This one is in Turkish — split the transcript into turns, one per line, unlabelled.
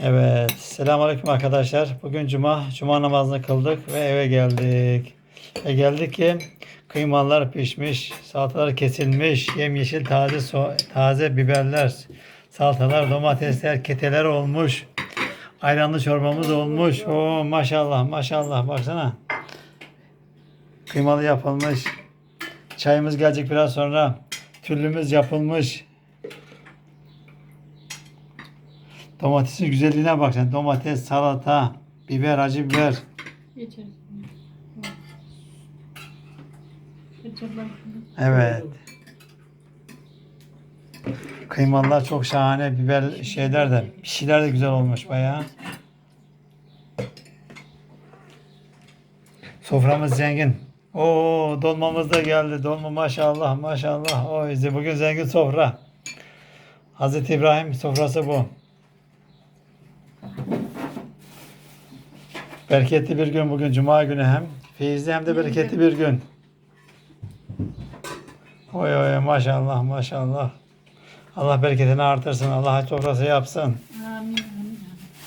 Evet, selamünaleyküm arkadaşlar. Bugün cuma, cuma namazını kıldık ve eve geldik. Ve geldik ki kıymalar pişmiş, salatalar kesilmiş, yemyeşil taze so- taze biberler, salatalar, domatesler, keteler olmuş. Ayranlı çorbamız olmuş. Oo maşallah, maşallah baksana. Kıymalı yapılmış. Çayımız gelecek biraz sonra. Tüllümüz yapılmış. Domatesin güzelliğine bak sen. Domates, salata, biber, acı biber.
Geçeriz.
Evet. Kıymalılar çok şahane. Biber şeyler de, pişiler de güzel olmuş bayağı. Soframız zengin. Oo dolmamız da geldi. Dolma maşallah maşallah. Oy bugün zengin sofra. Hazreti İbrahim sofrası bu. Bereketli bir gün bugün Cuma günü hem. Feyizli hem de bereketli bir gün. Oy oy maşallah maşallah. Allah bereketini artırsın. Allah hac sofrası yapsın.
Amin.